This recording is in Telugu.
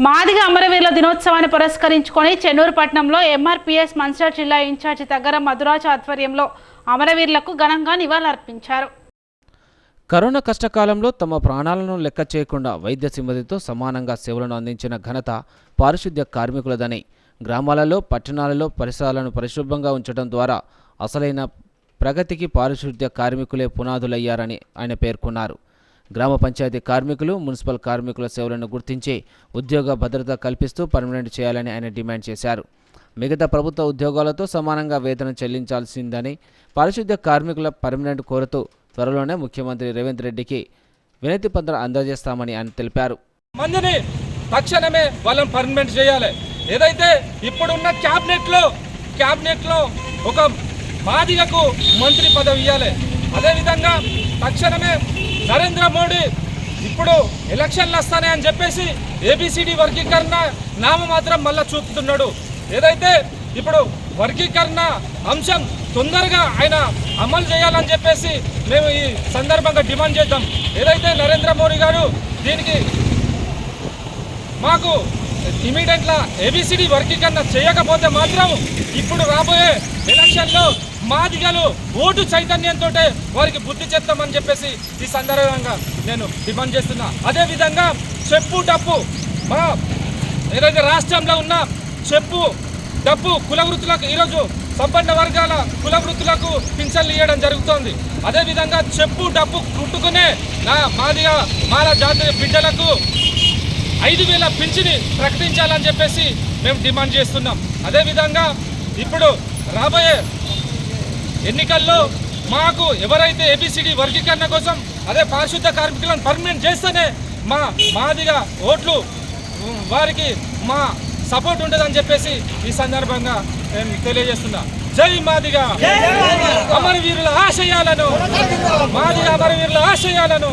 మాదిగ అమరవీరుల దినోత్సవాన్ని పురస్కరించుకొని చెన్నూరు పట్టణంలో ఎంఆర్పీఎస్ మంచిర్యాల జిల్లా ఇన్ఛార్జి దగ్గర మధురాజు ఆధ్వర్యంలో అమరవీరులకు ఘనంగా నివాళులర్పించారు. కరోనా కష్టకాలంలో తమ ప్రాణాలను లెక్క చేయకుండా వైద్య సిబ్బందితో సమానంగా సేవలను అందించిన ఘనత పారిశుద్ధ్య కార్మికులదని గ్రామాలలో పట్టణాలలో పరిసరాలను పరిశుభ్రంగా ఉంచడం ద్వారా అసలైన ప్రగతికి పారిశుద్ధ్య కార్మికులే పునాదులయ్యారని ఆయన పేర్కొన్నారు. గ్రామ పంచాయతీ కార్మికులు మున్సిపల్ కార్మికుల సేవలను గుర్తించి ఉద్యోగ భద్రత కల్పిస్తూ పర్మనెంట్ చేయాలని ఆయన డిమాండ్ చేశారు. మిగతా ప్రభుత్వ ఉద్యోగాలతో సమానంగా వేతనం చెల్లించాల్సిందని పారిశుద్ధ్య కార్మికుల పర్మనెంట్ కోరుతూ త్వరలోనే ముఖ్యమంత్రి రేవంత్ రెడ్డికి వినతి పత్రం అందజేస్తామని ఆయన తెలిపారు. మందిని తక్షణమే వాళ్ళని పర్మనెంట్ చేయాలి. ఏదైతే ఇప్పుడున్న క్యాబినెట్లో క్యాబినెట్లో ఒక మాదిగకు మంత్రి పదవి ఇవ్వాలి అదేవిధంగా తక్షణమే నరేంద్ర మోడీ ఇప్పుడు ఎలక్షన్లు వస్తాయని చెప్పేసి ఏబిసిడి వర్గీకరణ నామమాత్రం మళ్ళా చూపుతున్నాడు. ఏదైతే ఇప్పుడు వర్గీకరణ అంశం తొందరగా ఆయన అమలు చేయాలని చెప్పేసి మేము ఈ సందర్భంగా డిమాండ్ చేద్దాం. ఏదైతే నరేంద్ర మోడీ గారు దీనికి మాకు ఇమీడియట్లా ఏబిసిడి వర్గీకరణ చేయకపోతే మాత్రం ఇప్పుడు రాబోయే ఎలక్షన్లో మాదిగలు ఓటు చైతన్యంతో వారికి బుద్ధి చెప్తామని చెప్పేసి ఈ సందర్భంగా నేను డిమాండ్ చేస్తున్నా. అదేవిధంగా చెప్పు డప్పు. మా ఏదైతే రాష్ట్రంలో ఉన్న చెప్పు డప్పు కుల వృత్తులకు ఈరోజు సంపన్న వర్గాల కుల వృత్తులకు పింఛన్లు ఇవ్వడం జరుగుతోంది. అదేవిధంగా చెప్పు డప్పు కుట్టుకునే నా మాదిగా మాల జాతి బిడ్డలకు ఐదు వేల పింఛని ప్రకటించాలని చెప్పేసి మేము డిమాండ్ చేస్తున్నాం. అదేవిధంగా ఇప్పుడు రాబోయే ఎన్నికల్లో మాకు ఎవరైతే ఏబిసిడి వర్గీకరణ కోసం అదే పారిశుద్ధ కార్మికులను పర్మనెంట్ చేస్తేనే మా మాదిగా ఓట్లు వారికి మా సపోర్ట్ ఉండదని చెప్పేసి ఈ సందర్భంగా నేను తెలియజేస్తున్నా. జై మాదిగా. అమరవీరుల ఆశయాలను మాదిగా అమరవీరుల ఆశయాలను